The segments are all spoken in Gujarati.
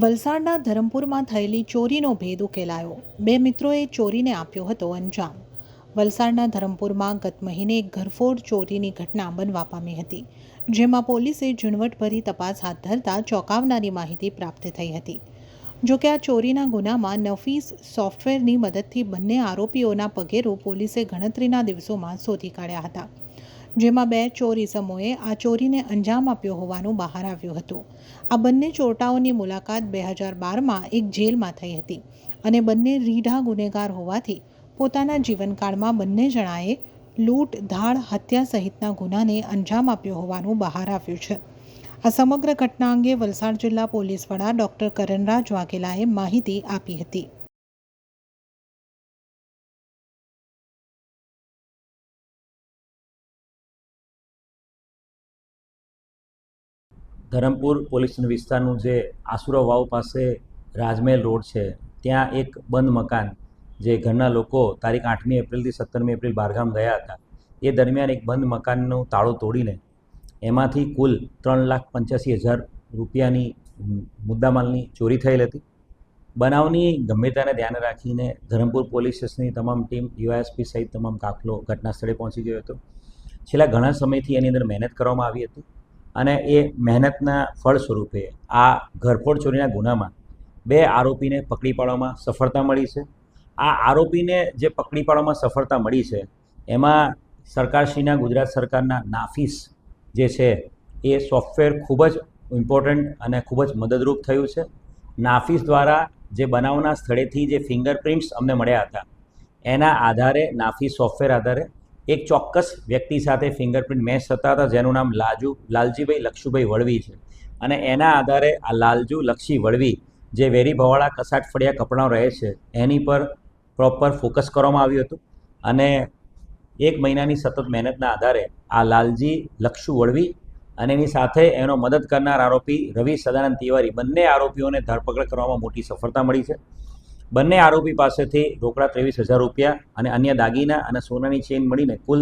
વલસાડના ધરમપુરમાં થયેલી ચોરીનો ભેદ ઉકેલાયો. બે મિત્રોએ ચોરીને આપ્યો હતો અંજામ. વલસાડના ધરમપુરમાં ગત મહિને ઘરફોડ ચોરીની ઘટના બનવા પામી હતી, જેમાં પોલીસે ઝીણવટભરી તપાસ હાથ ધરતા ચોંકાવનારી માહિતી પ્રાપ્ત થઈ હતી. જોકે આ ચોરીના ગુનામાં નફીસ સોફ્ટવેરની મદદથી બંને આરોપીઓના પગેરો પોલીસે ગણતરીના દિવસોમાં શોધી કાઢ્યા હતા. જેમાં બે ચોર ઇસમોએ આ ચોરીને અંજામ આપ્યો હોવાનું બહાર આવ્યું હતું. આ બંને ચોરટાઓની મુલાકાત બે હજાર બારમાં એક જેલમાં થઈ હતી અને બંને રીઢા ગુનેગાર હોવાથી પોતાના જીવનકાળમાં બંને જણાએ લૂંટ, ધાડ, હત્યા સહિતના ગુનાને અંજામ આપ્યો હોવાનું બહાર આવ્યું છે. આ સમગ્ર ઘટના અંગે વલસાડ જિલ્લા પોલીસ વડા ડોક્ટર કરણરાજ વાઘેલાએ માહિતી આપી હતી. ધરમપુર પોલીસ વિસ્તારનું જે આસુરો વાવ પાસે રાજમહેલ રોડ છે, ત્યાં એક બંધ મકાન જે ઘરના લોકો તારીખ આઠમી એપ્રિલથી સત્તરમી એપ્રિલ બહારગામ ગયા હતા, એ દરમિયાન એક બંધ મકાનનું તાળું તોડીને એમાંથી કુલ ત્રણ લાખ પંચ્યાસી હજાર રૂપિયાની મુદ્દામાલની ચોરી થયેલ હતી. બનાવની ગંભીરતાને ધ્યાને રાખીને ધરમપુર પોલીસ સ્ટેશનની તમામ ટીમ યુએસપી સહિત તમામ કાફલો ઘટના સ્થળે પહોંચી ગયો હતો. છેલ્લા ઘણા સમયથી એની અંદર મહેનત કરવામાં આવી હતી. અને એ મહેનતના ફળ સ્વરૂપે આ ઘરફોડ ચોરીના ગુનામાં બે આરોપીને પકડી પાડવામાં સફળતા મળી છે. આ આરોપીને જે પકડી પાડવામાં સફળતા મળી છે, એમાં સરકારશ્રીના, ગુજરાત સરકારના નાફીસ જે છે, એ સોફ્ટવેર ખૂબ જ ઇમ્પોર્ટન્ટ અને ખૂબ જ મદદરૂપ થયું છે. નાફીસ દ્વારા જે બનાવના સ્થળેથી જે ફિંગરપ્રિન્ટ્સ અમને મળ્યા હતા, એના આધારે, નાફીસ સોફ્ટવેર આધારે એક ચોક્કસ વ્યક્તિ સાથે ફિંગરપ્રિન્ટ મેચ થતા હતા, જેનું નામ લાજુ, લાલજીભાઈ લક્ષુભાઈ વળવી છે. અને એના આધારે આ લાલજુ લક્ષી વળવી, જે વેરી ભવાળા કસાટ ફળિયા કપડાં રહે છે, એની પર પ્રોપર ફોકસ કરવામાં આવ્યું હતું. અને એક મહિનાની સતત મહેનતના આધારે આ લાલજી લક્ષુ વળવી અને એની સાથે એનો મદદ કરનાર આરોપી રવિ સદાનંદ તિવારી બંને આરોપીઓને ધરપકડ કરવામાં મોટી સફળતા મળી છે. બંને આરોપી પાસેથી રોકડા ત્રેવીસ હજાર રૂપિયા અને અન્ય દાગીના અને સોનાની ચેઇન મળીને કુલ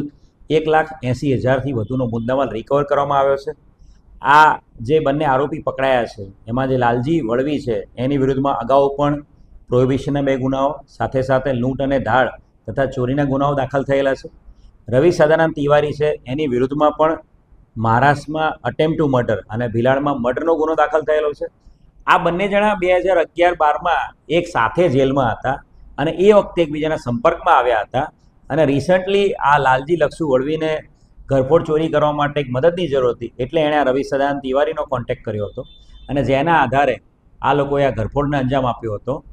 એક લાખ એંસી હજારથી વધુનો મુદ્દામાલ રિકવર કરવામાં આવ્યો છે. આ જે બંને આરોપી પકડાયા છે, એમાં જે લાલજી વળવી છે, એની વિરુદ્ધમાં અગાઉ પણ પ્રોહિબિશનના બે ગુનાઓ, સાથે સાથે લૂંટ અને ધાડ તથા ચોરીના ગુનાઓ દાખલ થયેલા છે. રવિ સદાનંદ તિવારી છે, એની વિરુદ્ધમાં પણ મહારાષ્ટ્રમાં અટેમ્પ ટુ મર્ડર અને ભિલાડમાં મર્ડરનો ગુનો દાખલ થયેલો છે. આ બંને જણા બે હજાર અગિયાર બારમાં એક સાથે જેલમાં હતા અને એ વખતે એકબીજાના સંપર્કમાં આવ્યા હતા. અને રિસન્ટલી આ લાલજી લક્ષુ વળવીને ઘરફોડ ચોરી કરવા માટે એક મદદની જરૂર હતી. એટલે એણે આ રવિ સદાન તિવારીનો કોન્ટેક્ટ કર્યો હતો. અને જેના આધારે આ લોકોએ આ ઘરફોડને અંજામ આપ્યો હતો.